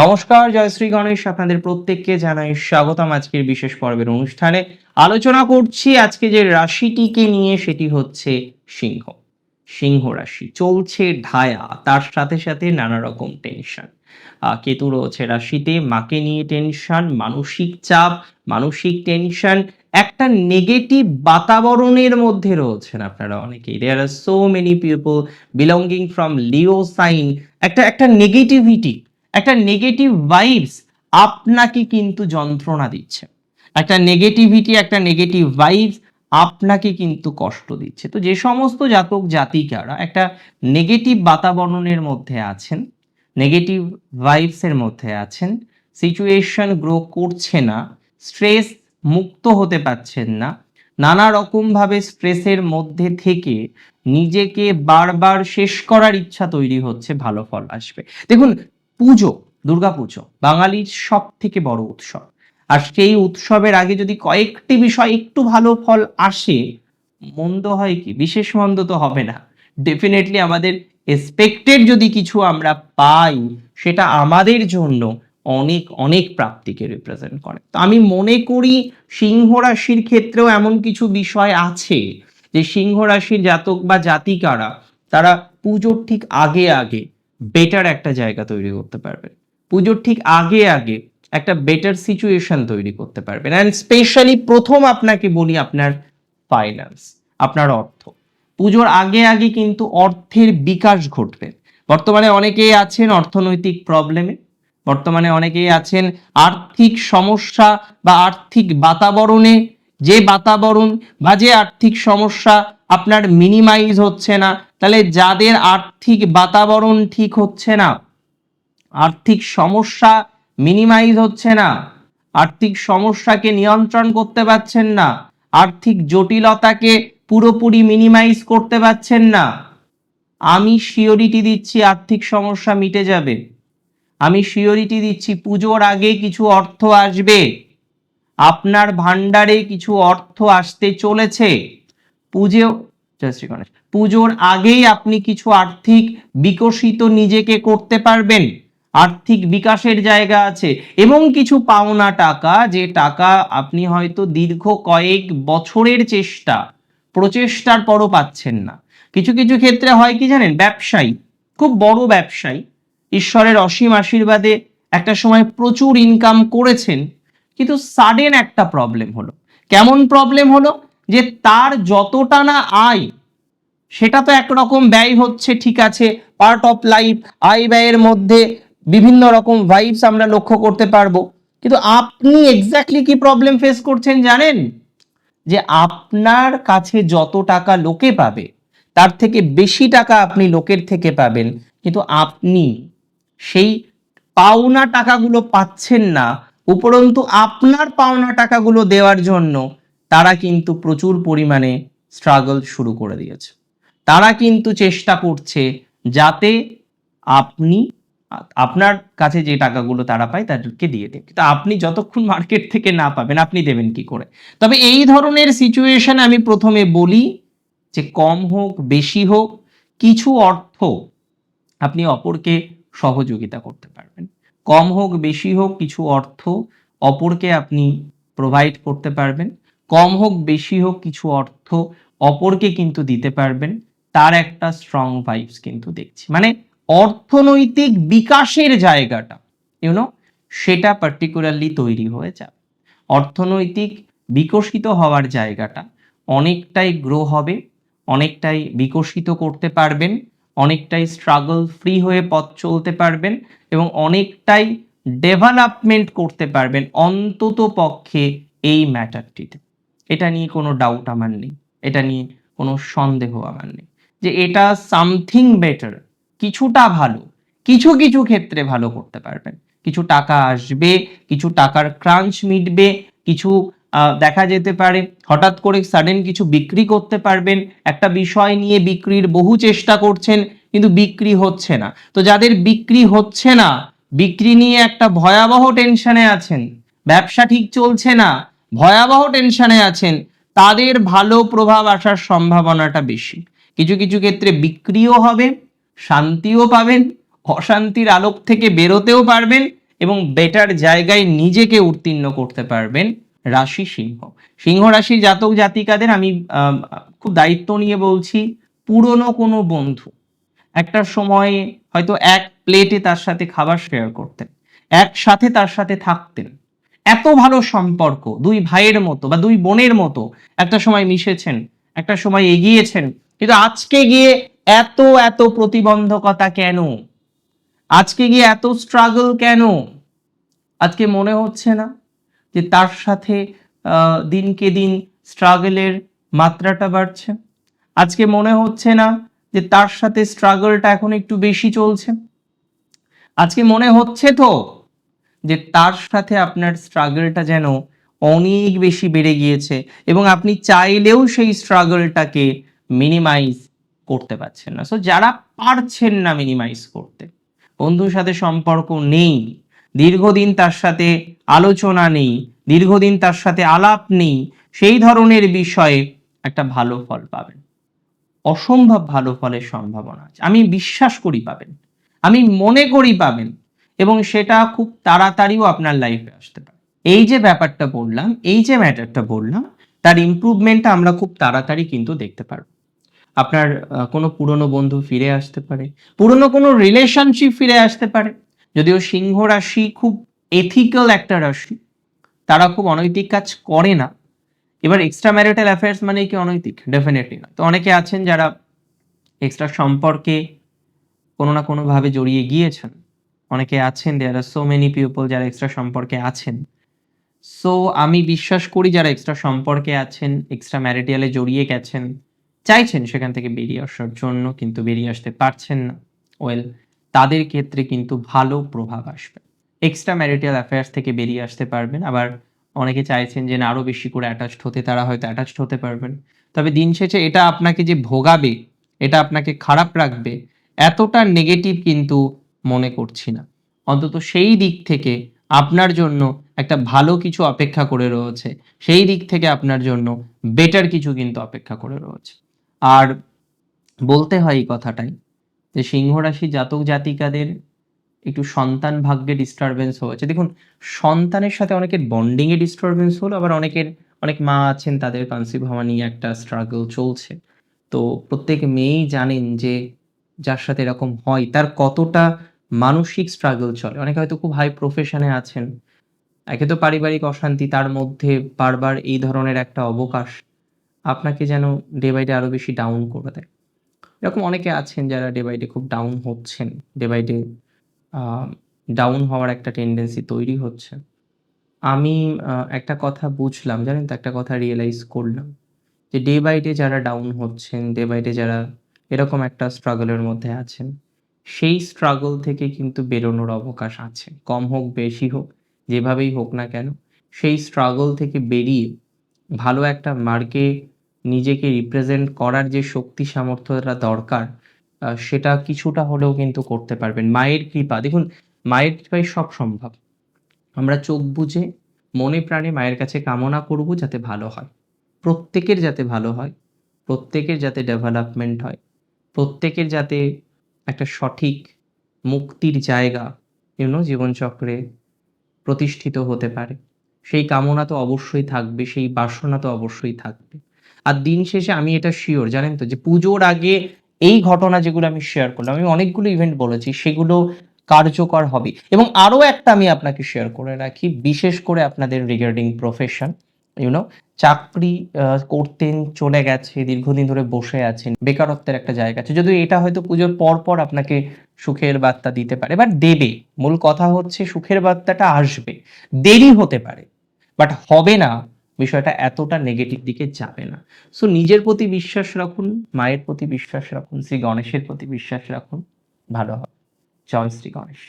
নমস্কার জয়শ্রী গণেশ আপনাদের প্রত্যেককে জানাই স্বাগতম আজকের বিশেষ পর্বের অনুষ্ঠানে। আলোচনা করছি আজকে যে রাশিটিকে নিয়ে, সেটি হচ্ছে সিংহ। সিংহ রাশি চলছে ঢায়া, তার সাথে সাথে নানা রকম টেনশন কেতু রয়েছে রাশিতে, মাকে নিয়ে টেনশন মানসিক চাপ, মানসিক টেনশন একটা নেগেটিভ বাতাবরণের মধ্যে রয়েছেন আপনারা অনেকেই। There are so many people belonging from Leo sign একটা একটা নেগেটিভিটি একটা নেগেটিভ ভাইবস আপনাকে কিন্তু যন্ত্রণা দিচ্ছে। একটা নেগেটিভিটি একটা নেগেটিভ ভাইবস আপনাকে কিন্তু কষ্ট দিচ্ছে। তো যে সমস্ত জাতক জাতিকারা একটা নেগেটিভ বাতাবরণের মধ্যে আছেন নেগেটিভ ভাইবসের মধ্যে আছেন সিচুয়েশন গ্রো করছে না স্ট্রেস মুক্ত হতে পারছেন না, নানা রকমভাবে স্ট্রেসের মধ্যে থেকে নিজেকে বারবার শেষ করার ইচ্ছা তৈরি হচ্ছে, ভালো ফল আসবে। দেখুন পুজো, দুর্গাপুজো বাঙালির সব থেকে বড় উৎসব। আর সেই উৎসবের আগে যদি কয়েকটি বিষয় একটু ভালো ফল আসে, মন্দ হয় কি? বিশেষ মন্দ তো হবে না। ডেফিনেটলি আমাদের এক্সপেক্টেড যদি কিছু আমরা পাই, সেটা আমাদের জন্য অনেক অনেক প্রাপ্তিকে রিপ্রেজেন্ট করে। তো আমি মনে করি সিংহ রাশির ক্ষেত্রেও এমন কিছু বিষয় আছে যে সিংহ রাশির জাতক বা জাতিকারা, তারা পুজোর ঠিক আগে আগে বেটার একটা জায়গা তৈরি করতে পারবেন পুজোর ঠিক আগে আগে একটা বেটার সিচুয়েশন তৈরি করতে পারবেন অ্যান্ড স্পেশালি প্রথম আপনাকে বলি আপনার ফাইন্যান্স আপনার অর্থ। পুজোর আগে আগে কিন্তু অর্থের বিকাশ ঘটবে। বর্তমানে অনেকেই আছেন অর্থনৈতিক প্রবলেমে বর্তমানে অনেকেই আছেন আর্থিক সমস্যা বা আর্থিক বাতাবরণে যে বাতাবরণ বা যে আর্থিক সমস্যা আপনার মিনিমাইজ হচ্ছে না, তাহলে যাদের আর্থিক বাতাবরণ ঠিক হচ্ছে না, আর্থিক সমস্যা মিনিমাইজ হচ্ছে না, আর্থিক সমস্যাকে নিয়ন্ত্রণ করতে পারছেন না, আর্থিক জটিলতাকে পুরোপুরি মিনিমাইজ করতে পারছেন না, আমি শিওরিটি দিচ্ছি আর্থিক সমস্যা মিটে যাবে। আমি শিওরিটি দিচ্ছি পুজোর আগে কিছু অর্থ আসবে। আপনার ভান্ডারে কিছু অর্থ আসতে চলেছে। পুজো, জয় শ্রী গণেশ, পুজোর আগেই আপনি কিছু আর্থিক বিকশিত নিজেকে করতে পারবেন। আর্থিক বিকাশের জায়গা আছে এবং কিছু পাওনা টাকা, যে টাকা আপনি হয়তো দীর্ঘ কয়েক বছরের চেষ্টা, প্রচেষ্টার পরও পাচ্ছেন না। কিছু কিছু ক্ষেত্রে হয় কি জানেন, ব্যবসায়ী, খুব বড় ব্যবসায়ী, ঈশ্বরের অসীম আশীর্বাদে একটা সময় প্রচুর ইনকাম করেছেন। কিন্তু সাডেন একটা প্রবলেম হলো। কেমন প্রবলেম হলো? যে তার যতটা না আয়, সেটা তো একরকম ব্যয় হচ্ছে, ঠিক আছে পার্ট অফ লাইফ আয় ব্যয়ের মধ্যে বিভিন্ন রকম ভাইবস আমরা লক্ষ্য করতে পারব। কিন্তু আপনি এক্স্যাক্টলি কি প্রবলেম ফেস করছেন জানেন? যে আপনার কাছে যত টাকা লোকে পাবে, তার থেকে বেশি টাকা আপনি লোকের থেকে পাবেন, কিন্তু আপনি সেই পাওনা টাকাগুলো পাচ্ছেন না উপরন্তু আপনার পাওনা টাকাগুলো দেওয়ার জন্য তারা কিন্তু প্রচুর পরিমাণে স্ট্রাগল শুরু করে দিয়েছে। তারা কিন্তু চেষ্টা করছে যাতে আপনি, আপনার কাছে যে টাকাগুলো তারা পায় তাদেরকে দিয়ে দেন। কিন্তু আপনি যতক্ষণ মার্কেট থেকে না পাবেন, আপনি দেবেন কি করে? তবে এই ধরনের সিচুয়েশন আমি প্রথমে বলি যে কম হোক, বেশি হোক, কিছু অর্থ আপনি অপরকে সহযোগিতা করতে পারবেন। কম হোক, বেশি হোক, কিছু অর্থ অপরকে আপনি প্রোভাইড করতে পারবেন। কম হোক, বেশি হোক, কিছু অর্থ অপরকে কিন্তু দিতে পারবেন। তার একটা স্ট্রং ভাইবস কিন্তু দেখছি। মানে অর্থনৈতিক বিকাশের জায়গাটা ইউনো সেটা পার্টিকুলারলি তৈরি হয়ে যাবে। অর্থনৈতিক বিকশিত হওয়ার জায়গাটা অনেকটাই গ্রো হবে, অনেকটাই বিকশিত করতে পারবেন। অনেকটাই স্ট্রাগল ফ্রি হয়ে পথ চলতে পারবেন এবং অনেকটাই ডেভেলপমেন্ট করতে পারবেন অন্তত পক্ষে এই ম্যাটারটিতে এটা নিয়ে কোনো ডাউট আমার নেই। এটা নিয়ে কোনো সন্দেহ আমার নেই। যে এটা সামথিং বেটার কিছুটা ভালো, কিছু কিছু ক্ষেত্রে ভালো করতে পারবেন। কিছু টাকা আসবে, কিছু টাকার ক্রাঞ্চ মিটবে, কিছু দেখা যেতে পারে। হঠাৎ করে সাডেন কিছু বিক্রি করতে পারবেন। একটা বিষয় নিয়ে বিক্রির বহু চেষ্টা করছেন, কিন্তু বিক্রি হচ্ছে না। তো যাদের বিক্রি হচ্ছে না, বিক্রি নিয়ে একটা ভয়াবহ টেনশনে আছেন। ব্যবসা ঠিক চলছে না, ভয়াবহ টেনশনে আছেন। তাদের ভালো প্রভাব আসার সম্ভাবনাটা বেশি। কিছু কিছু ক্ষেত্রে বিক্রিও হবে, শান্তিও পাবেন, অশান্তির আলোক থেকে বেরোতেও পারবেন এবং বেটার জায়গায় নিজেকে উত্তীর্ণ করতে পারবেন। রাশি সিংহ। সিংহ রাশির জাতক জাতিকাদের আমি খুব দায়িত্ব নিয়ে বলছি, পুরনো কোনো বন্ধু। একটা সময় হয়তো এক প্লেটে তার সাথে খাবার শেয়ার করতেন, একসাথে তার সাথে থাকতেন। এত ভালো সম্পর্ক, দুই ভাইয়ের মতো বা দুই বোনের মতো একটা সময় মিশেছেন, একটা সময় এগিয়েছেন। কিন্তু আজকে গিয়ে এত এত প্রতিবন্ধকতা কেন? আজকে গিয়ে এত স্ট্রাগল কেন? আজকে মনে হচ্ছে না। যে তার সাথে দিনকে দিন স্ট্রাগলের মাত্রাটা বাড়ছে। আজকে মনে হচ্ছে না যে তার সাথে স্ট্রাগলটা এখন একটু বেশি চলছে। আজকে মনে হচ্ছে তো যে তার সাথে আপনার স্ট্রাগলটা যেন অনেক বেশি বেড়ে গিয়েছে এবং আপনি চাইলেও সেই স্ট্রাগলটাকে মিনিমাইজ করতে পারছেন না। সো যারা পারছেন না মিনিমাইজ করতে, বন্ধুর সাথে সম্পর্ক নেই, দীর্ঘদিন তার সাথে আলোচনা নেই, দীর্ঘদিন তার সাথে আলাপ নেই, সেই ধরনের বিষয়ে একটা ভালো ফল পাবেন। অসম্ভব ভালো ফলের সম্ভাবনা আছে। আমি বিশ্বাস করি পাবেন। আমি মনে করি পাবেন এবং সেটা খুব তাড়াতাড়িও আপনার লাইফে আসতে পারে। এই যে ব্যাপারটা বললাম, এই যে ম্যাটারটা বললাম, তার ইমপ্রুভমেন্টটা আমরা খুব তাড়াতাড়ি কিন্তু দেখতে পারব। আপনার কোনো পুরনো বন্ধু ফিরে আসতে পারে, পুরনো কোনো রিলেশনশিপ ফিরে আসতে পারে। যদিও সিংহ রাশি খুব এথিক্যাল একটা রাশি তারা খুব অনৈতিক কাজ করে না। এবার এক্সট্রা ম্যারিটাল অ্যাফেয়ার্স মানে কি অনৈতিক? ডেফিনেটলি না তো অনেকে আছেন যারা এক্সট্রা সম্পর্কে কোনো না কোনোভাবে জড়িয়ে গিয়েছেন। অনেকে আছেন there are so many people যারা এক্সট্রা সম্পর্কে আছেন। সো আমি বিশ্বাস করি যারা এক্সট্রা সম্পর্কে আছেন এক্সট্রা ম্যারিটালে জড়িয়ে গেছেন, চাইছেন সেখান থেকে বেরিয়ে আসার জন্য, কিন্তু বেরিয়ে আসতে পারছেন না। ওয়েল তাদের ক্ষেত্রে কিন্তু ভালো প্রভাব আসবে। এক্সট্রা ম্যারিটাল অ্যাফেয়ার্স থেকে বেরিয়ে আসতে পারবেন। আবার অনেকে চাইছেন যে না আরও বেশি করে অ্যাটাচড হতে, তারা হয়তো অ্যাটাচড হতে পারবেন। তবে দিন শেষে এটা আপনাকে যে ভোগাবে, এটা আপনাকে খারাপ রাখবে, এতটা নেগেটিভ কিন্তু মনে করছি না। অন্তত সেই দিক থেকে আপনার জন্য একটা ভালো কিছু অপেক্ষা করে রয়েছে। সেই দিক থেকে আপনার জন্য বেটার কিছু কিন্তু অপেক্ষা করে রয়েছে। আর বলতে হয় এই কথাটাই যে সিংহ রাশি জাতক জাতিকাদের একটু সন্তান ভাগ্যে ডিস্টারবেন্স হয়েছে। দেখুন, সন্তানের সাথে অনেকের বন্ডিংয়ে ডিস্টারবেন্স হলো, আবার অনেকের, অনেক মা আছেন, তাদের কনসিভ হওয়া নিয়ে একটা স্ট্রাগল চলছে। তো প্রত্যেক মেয়েই জানেন যে, যার সাথে এরকম হয়, তার কতটা মানসিক স্ট্রাগল চলে। অনেকে হয়তো খুব হাই প্রফেশনে আছেন। একে তো পারিবারিক অশান্তি, তার মধ্যে বারবার এই ধরনের একটা অবকাশ। আপনাকে যেন ডে বাই ডে আরও বেশি ডাউন করে দেয়। এরকম অনেকে আছেন যারা ডে বাই ডে খুব ডাউন হচ্ছেন। ডে বাই ডে ডাউন হওয়ার একটা টেন্ডেন্সি তৈরি হচ্ছে। আমি একটা কথা বুঝলাম, জানেন তো, একটা কথা রিয়েলাইজ করলাম যে ডে বাই ডে যারা ডাউন হচ্ছেন ডে বাই ডে যারা এরকম একটা স্ট্রাগলের মধ্যে আছেন, সেই স্ট্রাগল থেকে কিন্তু বেরোনোর অবকাশ আছে। কম হোক, বেশি হোক, যেভাবেই হোক না কেন, সেই স্ট্রাগল থেকে বেরিয়ে ভালো একটা মার্কে নিজেকে রিপ্রেজেন্ট করার যে শক্তি সামর্থ্যটা দরকার সেটা কিছুটা হলেও কিন্তু করতে পারবেন। মায়ের কৃপা। দেখুন, মায়ের কৃপায় সব সম্ভব। আমরা চোখ বুঝে মনে প্রাণে মায়ের কাছে কামনা করব যাতে ভালো হয়। প্রত্যেকের যাতে ভালো হয়, প্রত্যেকের যাতে ডেভেলপমেন্ট হয়, প্রত্যেকের যাতে একটা সঠিক মুক্তির জায়গা ইউনো জীবনচক্রে প্রতিষ্ঠিত হতে পারে। সেই কামনা তো অবশ্যই থাকবে, সেই বাসনা তো অবশ্যই থাকবে। আর দিন শেষে আমি এটা শিওর জানেন তো, যে পুজোর আগে এই ঘটনা যেগুলো আমি শেয়ার করলাম, আমি অনেকগুলো ইভেন্ট বলেছি, সেগুলো কার্যকর হবে। এবং আরও একটা আমি আপনাকে শেয়ার করে রাখি, বিশেষ করে আপনাদের রিগার্ডিং প্রফেশন ইউনো চাকরি করতেন, চলে গেছে, দীর্ঘদিন ধরে বসে আছেন, বেকারত্বের একটা জায়গা আছে, যদিও এটা হয়তো পুজোর পর পর আপনাকে সুখের বার্তা দিতে পারে বাট দেবে। মূল কথা হচ্ছে সুখের বার্তাটা আসবে। দেরি হতে পারে বাট হবে না। বিষয়টা এতটা নেগেটিভ দিকে যাবে না। সো নিজের প্রতি বিশ্বাস রাখুন, মায়ের প্রতি বিশ্বাস রাখুন, শ্রী গণেশের প্রতি বিশ্বাস রাখুন, ভালো হবে। জয় শ্রী গণেশ।